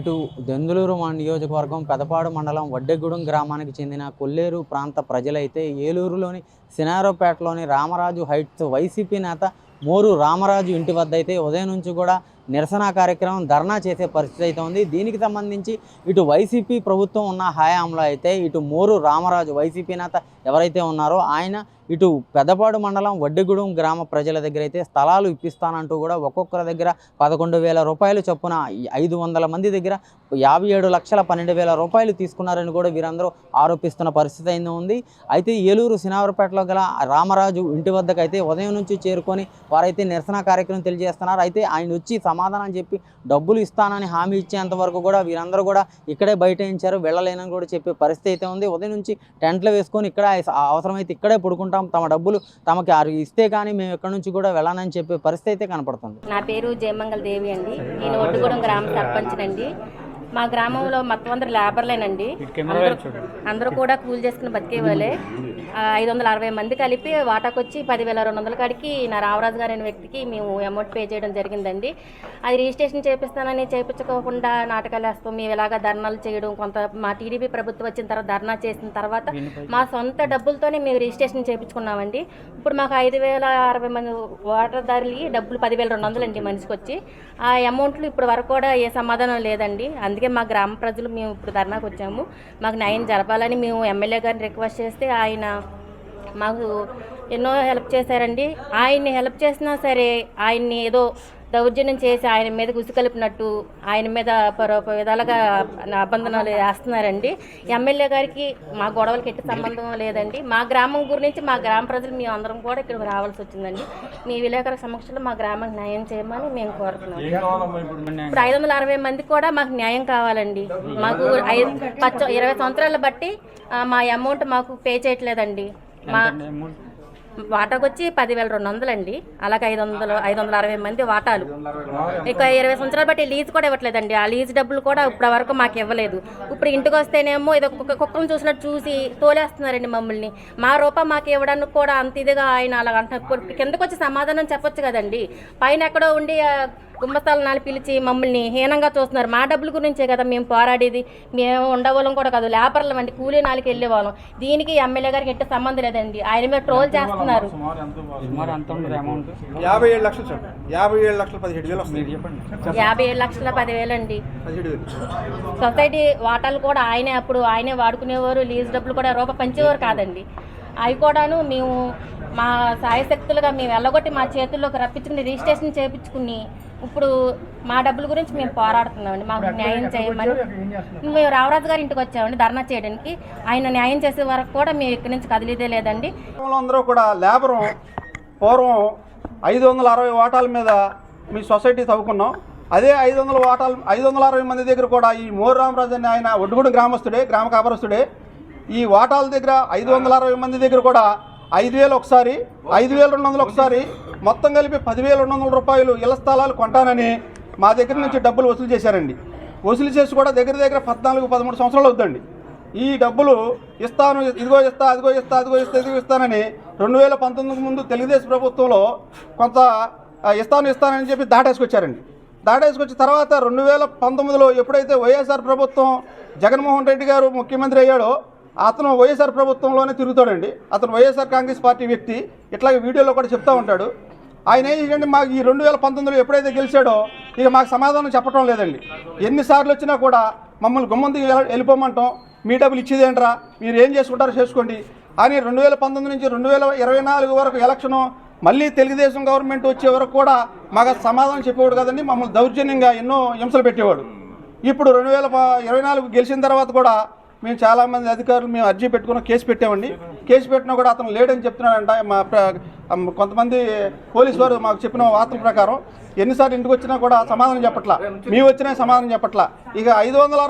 ఇటు దెందులూరు నియోజకవర్గం పెదపాడు మండలం వడ్డెగూడెం గ్రామానికి చెందిన కొల్లేరు ప్రాంత ప్రజలైతే ఏలూరులోని సినారోపేటలోని రామరాజు హైట్స్ వైసీపీ నేత మోరు రామరాజు ఇంటి వద్ద అయితే ఉదయం నుంచి కూడా నిరసన కార్యక్రమం ధర్నా చేసే పరిస్థితి అయితే ఉంది. దీనికి సంబంధించి ఇటు వైసీపీ ప్రభుత్వం ఉన్న హయాంలో అయితే ఇటు మోరు రామరాజు వైసీపీ నేత ఎవరైతే ఉన్నారో ఆయన ఇటు పెద్దపాడు మండలం వడ్డిగూడెం గ్రామ ప్రజల దగ్గర అయితే స్థలాలు ఇప్పిస్తానంటూ కూడా ఒక్కొక్కరి దగ్గర పదకొండు వేల రూపాయలు చొప్పున ఐదు వందల మంది దగ్గర యాభై ఏడు లక్షల పన్నెండు వేల రూపాయలు తీసుకున్నారని కూడా వీరందరూ ఆరోపిస్తున్న పరిస్థితి అయింది ఉంది. అయితే ఏలూరు సినావరపేటలో గల రామరాజు ఇంటి వద్దకు అయితే ఉదయం నుంచి చేరుకొని వారైతే నిరసన కార్యక్రమం తెలియజేస్తున్నారు. అయితే ఆయన వచ్చి సమాధానం చెప్పి డబ్బులు ఇస్తానని హామీ ఇచ్చేంత వరకు కూడా వీరందరూ కూడా ఇక్కడే బయటించారు వెళ్ళలేనని కూడా చెప్పే పరిస్థితి అయితే ఉంది. ఉదయం నుంచి టెంట్లు వేసుకొని ఇక్కడ అవసరమైతే ఇక్కడే పడుకుంటాం. తమ డబ్బులు తమకి ఇస్తే కానీ మేము ఇక్కడ నుంచి కూడా వెళ్ళానని చెప్పే పరిస్థితి అయితే కనపడుతుంది. నా పేరు జయమంగళ దేవి అండి. నేను ఒడ్డుగూడెం గ్రామ సర్పంచ్నండి మా గ్రామంలో మొత్తం అందరు లేబర్లేనండి. అందరూ కూడా కూలి చేసుకుని బతికే వాళ్ళే ఐదు వందల అరవై మంది కలిపి వాటాకు వచ్చి పదివేల రెండు వందల కాడికి నా రామరాజు గారు అనే వ్యక్తికి మేము అమౌంట్ పే చేయడం జరిగిందండి. అది రిజిస్ట్రేషన్ చేపిస్తానని చేయించుకోకుండా నాటకాలు వేస్తాం. మేము ఇలాగా ధర్నాలు చేయడం కొంత మా టీడీపీ ప్రభుత్వం వచ్చిన తర్వాత ధర్నా చేసిన తర్వాత మా సొంత డబ్బులతోనే మేము రిజిస్ట్రేషన్ చేయించుకున్నామండి ఇప్పుడు మాకు ఐదు వేల అరవై మంది వాటాదారులకి డబ్బులు పదివేల రెండు వందలు అండి మనిషికి వచ్చి ఆ అమౌంట్లు ఇప్పుడు వరకు కూడా ఏ సమాధానం లేదండి. అందుకే మా గ్రామ ప్రజలు మేము ఇప్పుడు ధర్నాకు వచ్చాము మాకు న్యాయం జరపాలని మేము ఎమ్మెల్యే గారిని రిక్వెస్ట్ చేస్తే ఆయన మాకు ఎన్నో హెల్ప్ చేశారండి. ఆయన్ని హెల్ప్ చేసినా సరే ఆయన్ని ఏదో దౌర్జన్యం చేసి ఆయన మీద కలిపినట్టు ఆయన మీద పరో విధాలుగా అబంధనాలు వేస్తున్నారండి. ఎమ్మెల్యే గారికి మా గొడవలకి ఎట్టి సంబంధం లేదండి. మా గ్రామం గురించి మా గ్రామ ప్రజలు మేము అందరం కూడా ఇక్కడికి రావాల్సి వచ్చిందండి. మీ విలేకరుల సమక్షంలో మా గ్రామానికి న్యాయం చేయమని మేము కోరుతున్నాం. ఇప్పుడు ఐదు వందల అరవై మంది కూడా మాకు న్యాయం కావాలండి. మాకు ఐదు పచ్చ ఇరవై సంవత్సరాలు బట్టి మా అమౌంట్ మాకు పే చేయట్లేదండి. మా వాటాకు వచ్చి పదివేల రెండు వందలు అండి అలాగే ఐదు వందలు ఐదు వందల అరవై మంది వాటాలు ఇక ఇరవై సంవత్సరాలు బట్టి లీజ్ కూడా ఇవ్వట్లేదండి. ఆ లీజ్ డబ్బులు కూడా ఇప్పటి వరకు మాకు ఇవ్వలేదు. ఇప్పుడు ఇంటికి వస్తేనేమో ఏదో కుక్క కుక్కను చూసినట్టు చూసి తోలేస్తున్నారండి మమ్మల్ని. మా రూపాయి మాకు ఇవ్వడానికి కూడా అంత ఇదిగా ఆయన అలా అంటున్నారు. కిందకు వచ్చి సమాధానం చెప్పొచ్చు కదండి. పైన ఎక్కడో ఉండి నాలుగు పిలిచి మమ్మల్ని హీనంగా చూస్తున్నారు. మా డబ్బుల గురించే కదా మేము పోరాడేది. మేము ఉండవాళ్ళం కూడా కాదు. లేబర్లం అండి కూలీ నాలుగు వెళ్ళేవాళ్ళం. దీనికి ఎమ్మెల్యే గారికి ఎట్టి సంబంధం లేదండి. ఆయన మీద ట్రోల్ చేస్తున్నారు. సుమారు ఎంత ఉంటుంది అమౌంట్ యాభై ఏడు లక్షలు సార్. యాభై ఏడు లక్షలు పదిహేడు వేలు వస్తుంది చెప్పండి. యాభై ఏడు లక్షల పదివేలు అండి. సొసైటీ వాటాలు కూడా ఆయనే అప్పుడు ఆయనే వాడుకునేవారు. లీజ్ డబ్బులు కూడా రూపాయి పంచేవారు కాదండి. అవి కూడాను మేము మా సాయశక్తులుగా మేము వెళ్ళగొట్టి మా చేతుల్లోకి రప్పించుకుని రిజిస్ట్రేషన్ చేయించుకుని ఇప్పుడు మా డబ్బుల గురించి మేము పోరాడుతున్నామండి. మాకు న్యాయం చేయమని మేము రామరాజు గారి ఇంటికి వచ్చామండి ధర్నా చేయడానికి. ఆయన న్యాయం చేసే వరకు కూడా మేము ఇక్కడి నుంచి కదిలిదే లేదండి. గ్రామంలో అందరూ కూడా లేబరం పూర్వం ఐదు వందల అరవై వాటాల మీద మీ సొసైటీ తవ్వుకున్నాం అదే ఐదు వందల వాటాలు ఐదు వందల అరవై మంది దగ్గర కూడా ఈ మోరు రామరాజు అని ఆయన ఒడ్డుగూడు గ్రామస్తుడే గ్రామ కాపరస్తుడే. ఈ వాటాల దగ్గర ఐదు వందల అరవై మంది దగ్గర కూడా ఐదు వేలు ఒకసారి ఐదు వేల రెండు వందలు ఒకసారి మొత్తం కలిపి పదివేల రెండు వందల రూపాయలు ఇళ్ళ స్థలాలు కొంటానని మా దగ్గర నుంచి డబ్బులు వసూలు చేశారండి. వసూలు చేసి కూడా దగ్గర దగ్గర పద్నాలుగు పదమూడు సంవత్సరాలు అవుతుందండి ఈ డబ్బులు ఇస్తాను ఇదిగో ఇస్తా అదిగో ఇస్తా అదిగో ఇస్తా ఇదిగో ఇస్తానని రెండు వేల పంతొమ్మిది ముందు తెలుగుదేశం ప్రభుత్వంలో కొంత ఇస్తాను ఇస్తానని చెప్పి దాటేసుకొచ్చారండి. దాటేసుకొచ్చిన తర్వాత రెండు వేల పంతొమ్మిదిలో ఎప్పుడైతే వైఎస్ఆర్ ప్రభుత్వం జగన్మోహన్ రెడ్డి గారు ముఖ్యమంత్రి అయ్యాడో అతను వైఎస్ఆర్ ప్రభుత్వంలోనే తిరుగుతాడండి. అతను వైఎస్ఆర్ కాంగ్రెస్ పార్టీ వ్యక్తి. ఇట్లాగే వీడియోలో కూడా చెప్తా ఉంటాడు. ఆయన ఏం చేయండి మాకు ఈ రెండు వేల పంతొమ్మిదిలో ఎప్పుడైతే గెలిచాడో ఇక మాకు సమాధానం చెప్పడం లేదండి. ఎన్నిసార్లు వచ్చినా కూడా మమ్మల్ని గుమ్మంది వెళ్ళిపోమంటాం. మీ డబ్బులు ఇచ్చేదేంట్రా? మీరు ఏం చేసుకుంటారో చేసుకోండి. అని రెండు వేల పంతొమ్మిది నుంచి రెండు వేల ఇరవై నాలుగు వరకు ఎలక్షను మళ్ళీ తెలుగుదేశం గవర్నమెంట్ వచ్చే వరకు కూడా మాకు సమాధానం చెప్పేవాడు కదండి. మమ్మల్ని దౌర్జన్యంగా ఎన్నో హింసలు పెట్టేవాడు. ఇప్పుడు రెండు వేల ఇరవై నాలుగు గెలిచిన తర్వాత కూడా మేము చాలామంది అధికారులు మేము అర్జీ పెట్టుకున్న కేసు పెట్టామండి. కేసు పెట్టినా కూడా అతను లేడని చెప్తున్నాడంట. మా ప్ర- కొంతమంది పోలీసు వారు మాకు చెప్పిన వార్తల ప్రకారం ఎన్నిసార్లు ఇంటికి వచ్చినా కూడా సమాధానం చెప్పట్లా. మేము వచ్చినా సమాధానం చెప్పట్లా. ఇక ఐదు వందల